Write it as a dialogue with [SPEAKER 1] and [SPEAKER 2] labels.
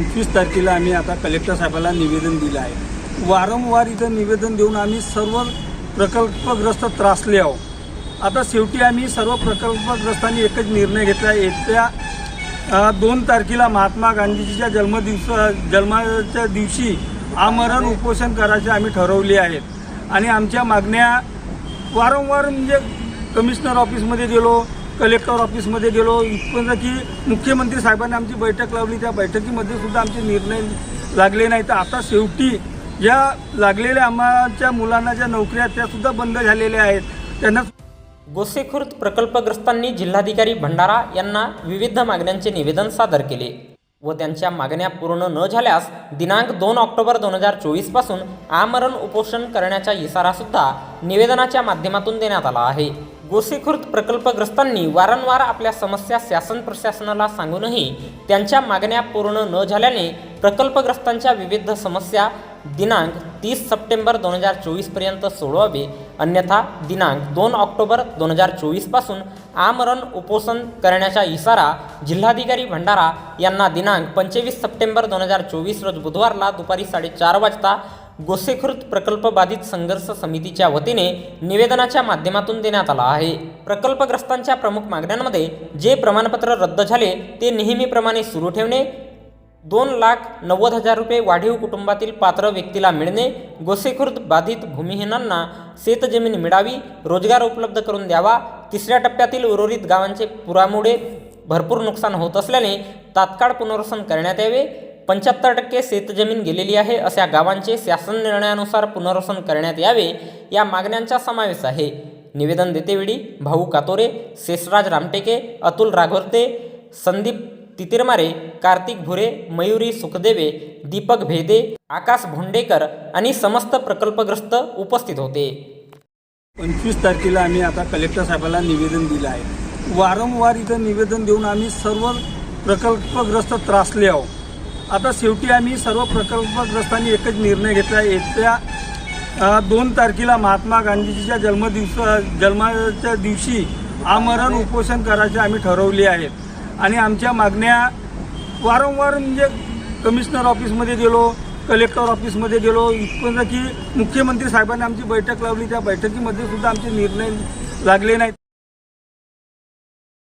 [SPEAKER 1] पंचवीस तारखेला आम्ही आता कलेक्टर साहेबाला निवेदन दिलं आहे. वारंवार इथं निवेदन देऊन आम्ही सर्व प्रकल्पग्रस्त त्रासले आहोत. आता शेवटी आम्ही सर्व प्रकल्पग्रस्तांनी एकच निर्णय घेतला. येत्या दोन तारखेला महात्मा गांधीजीच्या जन्मदिवस जन्माच्या दिवशी आमरण उपोषण करायचे आम्ही ठरवले आहेत. आणि आमच्या मागण्या वारंवार म्हणजे कमिशनर ऑफिसमध्ये गेलो कलेक्टर ऑफिसमध्ये गेलो. इथपर्यंत की मुख्यमंत्री साहेबांनी आमची बैठक लावली. त्या बैठकीमध्ये सुद्धा आमचे निर्णय लागले नाही तर आता शेवटी ज्या लागलेल्या आम्हाच्या मुलांना ज्या नोकऱ्या त्या सुद्धा बंद झालेल्या आहेत. त्यांना
[SPEAKER 2] गोसेखुर्द प्रकल्पग्रस्तांनी जिल्हाधिकारी भंडारा यांना विविध मागण्यांचे निवेदन सादर केले व त्यांच्या मागण्या पूर्ण न झाल्यास दिनांक दोन ऑक्टोबर दोन हजार चोवीसपासून आमरण उपोषण करण्याचा इशारा सुद्धा निवेदनाच्या माध्यमातून देण्यात आला आहे. गोसेखुर्द प्रकल्पग्रस्तांनी वारंवार आपल्या समस्या शासन प्रशासनाला सांगूनही त्यांच्या मागण्या पूर्ण न झाल्याने प्रकल्पग्रस्तांच्या विविध समस्या दिनांक तीस सप्टेंबर दोन हजार चोवीसपर्यंत सोडवावे. अन्यथा दिनांक दोन ऑक्टोबर दोन हजार चोवीसपासून आमरण उपोषण करण्याचा इशारा जिल्हाधिकारी भंडारा यांना दिनांक पंचवीस सप्टेंबर दोन हजार चोवीस रोज बुधवारला दुपारी साडेचार वाजता गोसेखुर्द प्रकल्प बाधित संघर्ष समितीच्या वतीने निवेदनाच्या माध्यमातून देण्यात आला आहे. प्रकल्पग्रस्तांच्या प्रमुख मागण्यांमध्ये जे प्रमाणपत्र रद्द झाले ते नेहमीप्रमाणे सुरू ठेवणे दोन लाख नव्वद हजार रुपये वाढीव कुटुंबातील पात्र व्यक्तीला मिळणे गोसेखुर्द बाधित भूमिहीनांना शेतजमीन मिळावी रोजगार उपलब्ध करून द्यावा तिसऱ्या टप्प्यातील उर्वरित गावांचे पुरामुळे भरपूर नुकसान होत असल्याने तात्काळ पुनर्वसन करण्यात यावे पंच्याहत्तर टक्के शेतजमीन गेलेली आहे अशा गावांचे शासन निर्णयानुसार पुनर्वसन करण्यात यावे या मागण्यांचा समावेश आहे. निवेदन देतेवेळी भाऊ कातोरे शेषराज रामटेके अतुल राघोरते संदीप तितिरमारे कार्तिक भुरे मयुरी सुखदेवे दीपक भेदे आकाश भोंडेकर आणि समस्त प्रकल्पग्रस्त उपस्थित होते.
[SPEAKER 1] पंचवीस तारखेला आम्ही आता कलेक्टर साहेबाला निवेदन दिलं आहे. वारंवार इथं निवेदन देऊन आम्ही सर्व प्रकल्पग्रस्त त्रासले आहोत. आता शेवटी आम्ही सर्व प्रकल्पग्रस्तांनी एकच निर्णय घेतला. येत्या दोन तारखेला महात्मा गांधीजीच्या जन्मदिवस जन्माच्या दिवशी आमरण उपोषण करायचे आम्ही ठरवले आहेत आणि आमच्या मागण्या वारंवार म्हणजे कमिशनर ऑफिसमध्ये गेलो कलेक्टर ऑफिसमध्ये गेलो. इथपर्यंत की मुख्यमंत्री साहेबांनी आमची बैठक लावली. त्या बैठकीमध्ये सुद्धा आमचे निर्णय लागले नाहीत.